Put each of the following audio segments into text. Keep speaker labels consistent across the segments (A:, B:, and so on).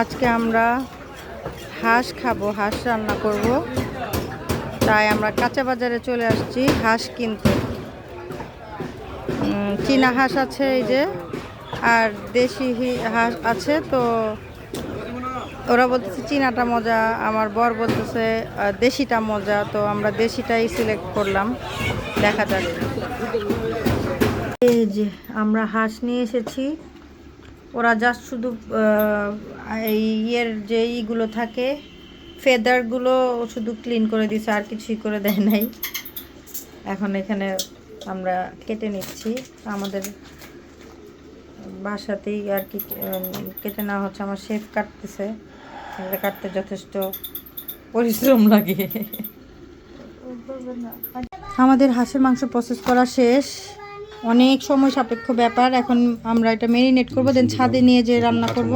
A: আজকে আমরা হাঁস খাব, হাঁস রান্না করব। তাই আমরা কাঁচা বাজারে চলে আসছি হাঁস কিনতে। চীনা হাঁস আছে এই যে, আর দেশি হাঁস আছে, তো ওরা বলতেছে চীনাটা মজা, আমার বর বলতেছে দেশিটা মজা, তো আমরা দেশিটাই সিলেক্ট করলাম। দেখা যাক। এই যে আমরা হাঁস নিয়ে এসেছি। ওরা জাস্ট শুধু এই ইয়ের যে ইগুলো থাকে ফেদারগুলো শুধু ক্লিন করে দিছে, আর কিছুই করে দেয় নাই। এখন এখানে আমরা কেটে নিচ্ছি। আমাদের বাসাতেই আর কি কেটে নেওয়া হচ্ছে, আমার শেফ কাটতেছে। এটা কাটতে যথেষ্ট পরিশ্রম লাগে। আমাদের হাঁসের মাংস প্রসেস করা শেষ। অনেক সময় সাপেক্ষ ব্যাপার এখন আমরা এটা মেরিনেট করব দেন ছাদে নিয়ে যে রান্না করব।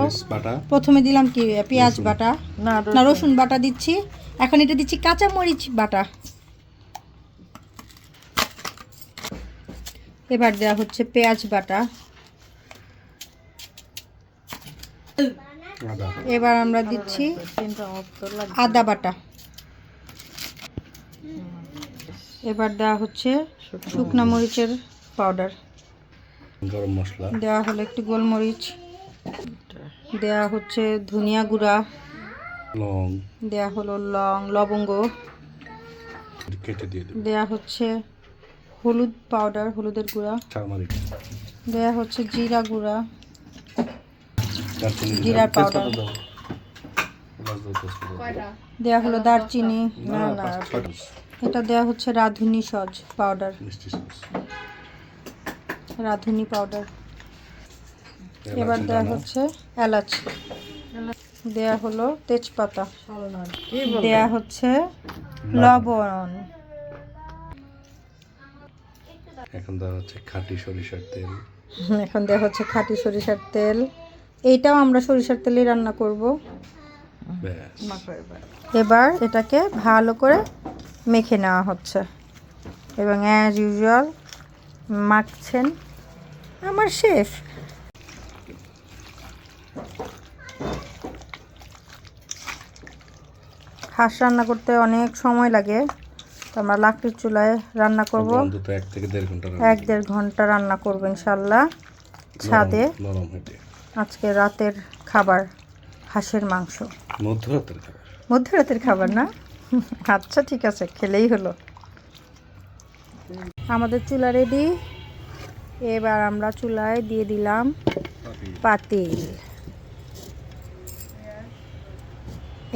A: প্রথমে দিলাম কি পেঁয়াজ বাটা। না রসুন। বাটা দিচ্ছি। এখন এটা দিচ্ছি কাঁচা মরিচ বাটা। এবার দেওয়া হচ্ছে পেঁয়াজ বাটা। এবার আমরা দিচ্ছি আদা বাটা। এবার দেওয়া হচ্ছে শুকনা মরিচের পাউডার।
B: গরম মশলা।
A: দেওয়া হলো একটু গোলমরিচ। দেওয়া হচ্ছে ধনিয়া গুঁড়া।
B: লং।
A: দেওয়া হলো লং লবঙ্গ।
B: কেটে দিয়ে
A: দেওয়া হচ্ছে হলুদ পাউডার হলুদের গুঁড়া। দেওয়া হচ্ছে জিরা গুঁড়া। জিরার
B: দাও।
A: দেওয়া হলো দারচিনি।
B: না
A: এটা দেওয়া হচ্ছে রাঁধুনি সজ পাউডার রাঁধুনি পাউডার এবার দেওয়া হচ্ছে এলাচ। দেয়া হলো তেজপাতা। দেয়া হচ্ছে লবণ।
B: এখন দেওয়া হচ্ছে খাঁটি সরিষার তেল।
A: এখন দেওয়া হচ্ছে খাঁটি সরিষার তেল। এইটাও আমরা সরিষার তেলে রান্না করব। এবার এটাকে ভালো করে মেখে নেওয়া হচ্ছে। এবং অ্যাজ ইউজুয়াল মাখছেন আমার শেষ হাঁস রান্না করতে অনেক সময় লাগে। তো আমরা লাকড়ির চুলায় রান্না করব।
B: এক দেড়
A: ঘণ্টা রান্না করব ইনশাল্লাহ ছাদে। আজকে রাতের খাবার হাঁসের মাংস।
B: মধ্যরাতের খাবার?
A: মধ্যরাতের খাবার না? আচ্ছা ঠিক আছে খেলেই হলো। আমাদের চুলা রেডি এবার আমরা চুলায় দিয়ে দিলাম পাতিল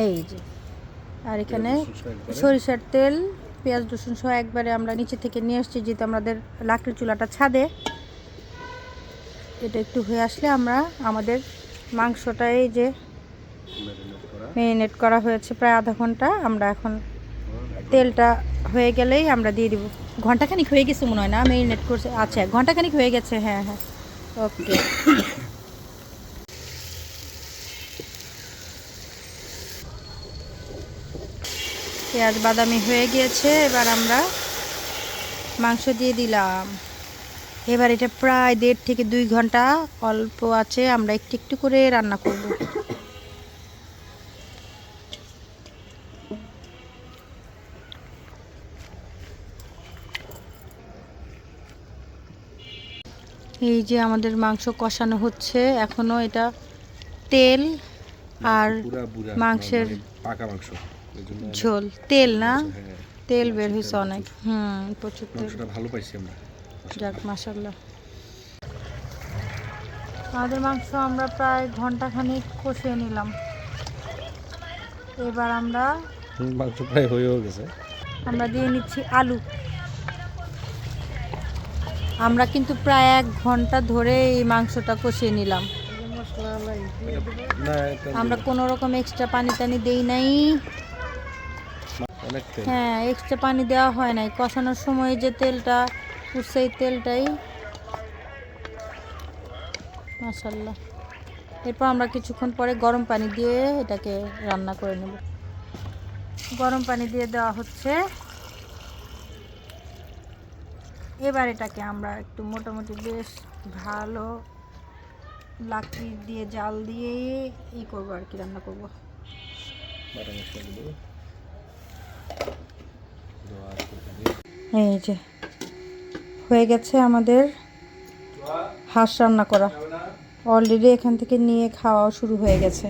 A: এই যে আর এখানে সরিষার তেল পেঁয়াজ রসুন সহ একবারে আমরা নিচে থেকে নিয়ে আসছি যেহেতু আমাদের লাকড়ির চুলাটা ছাদে। এটা একটু হয়ে আসলে আমরা আমাদের মাংসটা এই যে ম্যারিনেট করা হয়েছে প্রায় আধা ঘণ্টা। আমরা এখন তেলটা হয়ে গেলেই আমরা দিয়ে দিব। ঘন্টাখানিক হয়ে গেছে মনে হয় না? ম্যারিনেট করছে। আচ্ছা ঘন্টাখানিক হয়ে গেছে হ্যাঁ হ্যাঁ। ওকে। পেঁয়াজ বাদামি হয়ে গিয়েছে, এবার আমরা মাংস দিয়ে দিলাম। এবার এটা প্রায় দেড় থেকে দুই ঘণ্টা অল্প আছে আমরা একটু একটু করে রান্না করব। এই যে আমাদের মাংস কষানো হচ্ছে এখনও এটা তেল আর মাংসের
B: মানে পাকা মাংস।
A: ঝোল। তেল না?
B: হ্যাঁ,
A: তেল বের হয়েছে অনেক। হুম প্রচুর
B: ভালো পাইছি আমরা।
A: যাক মাসাল্লাহ আমাদের মাংস আমরা প্রায় ঘন্টাখানিক কষিয়ে নিলাম। এবার আমরা
B: মাংস প্রায় হয়েও গেছে।
A: আমরা দিয়ে নিচ্ছি আলু। আমরা কিন্তু প্রায় এক ঘণ্টা ধরে এই মাংসটা কষিয়ে নিলাম। আমরা কোনো রকম এক্সট্রা পানি টানি দেই নাই। হ্যাঁ এক্সট্রা পানি দেওয়া হয় নাই। কষানোর সময় যে তেলটা উঠছে তেলটাই। মাসাল্লাহ এরপর আমরা কিছুক্ষণ পরে গরম পানি দিয়ে এটাকে রান্না করে নেব। গরম পানি দিয়ে দেওয়া হচ্ছে। এবার এটাকে আমরা একটু মোটামুটি বেশ ভালো লাকড়ি দিয়ে, জাল দিয়ে ই করব আর কি, রান্না করব। এই যে। হয়ে গেছে আমাদের হাঁস রান্না করা। অলরেডি এখান থেকে নিয়ে খাওয়াও শুরু হয়ে গেছে।